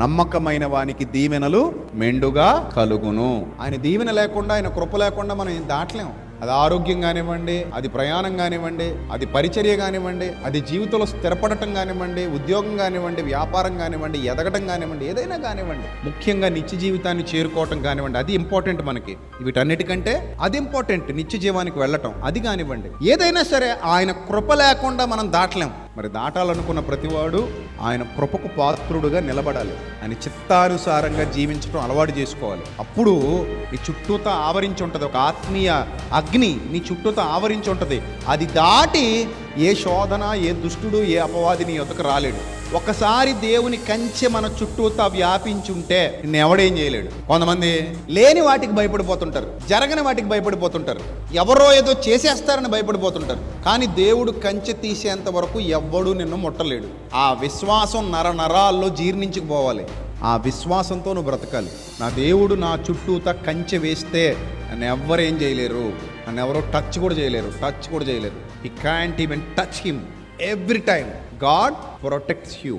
నమ్మకమైన వానికి దీవెనలు మెండుగా కలుగును. ఆయన దీవెన లేకుండా ఆయన కృప లేకుండా మనం ఏం దాటలేం. అది ఆరోగ్యం కానివ్వండి అది ప్రయాణం కానివ్వండి అది పరిచర్య కానివ్వండి అది జీవితంలో స్థిరపడటం కానివ్వండి ఉద్యోగం కానివ్వండి వ్యాపారం కానివ్వండి ఎదగటం కానివ్వండి ఏదైనా కానివ్వండి. ముఖ్యంగా నిత్య జీవితాన్ని చేరుకోవటం కానివ్వండి అది ఇంపార్టెంట్ మనకి. వీటన్నిటికంటే అది ఇంపార్టెంట్ నిత్య జీవానికి వెళ్ళటం అది కానివ్వండి. ఏదైనా సరే ఆయన కృప లేకుండా మనం దాటలేం. మరి దాటాలనుకున్న ప్రతివాడు ఆయన కృపకు పాత్రుడుగా నిలబడాలి. ఆయన చిత్తానుసారంగా జీవించడం అలవాటు చేసుకోవాలి. అప్పుడు నీ చుట్టూతా ఆవరించి ఉంటుంది. ఒక ఆత్మీయ అగ్ని నీ చుట్టూతో ఆవరించి ఉంటుంది. అది దాటి ఏ శోధన ఏ దుష్టుడు ఏ అపవాది నీ రాలేడు. ఒకసారి దేవుని కంచె మన చుట్టూతా వ్యాపించుంటే నిన్ను ఎవడేం చేయలేడు. కొంతమంది లేని వాటికి భయపడిపోతుంటారు జరగని వాటికి భయపడిపోతుంటారు ఎవరో ఏదో చేసేస్తారని భయపడిపోతుంటారు. కానీ దేవుడు కంచె తీసేంత వరకు ఎవ్వడు నిన్ను ముట్టలేడు. ఆ విశ్వాసం నర నరాల్లో జీర్ణించుకుపోవాలి. ఆ విశ్వాసంతో నువ్వు బ్రతకాలి. నా దేవుడు నా చుట్టూతా కంచె వేస్తే నన్ను ఎవ్వరేం చేయలేరు. నన్ను ఎవరో టచ్ కూడా చేయలేరు టచ్ కూడా చేయలేరు. ఈ can't even touch him every time God protects you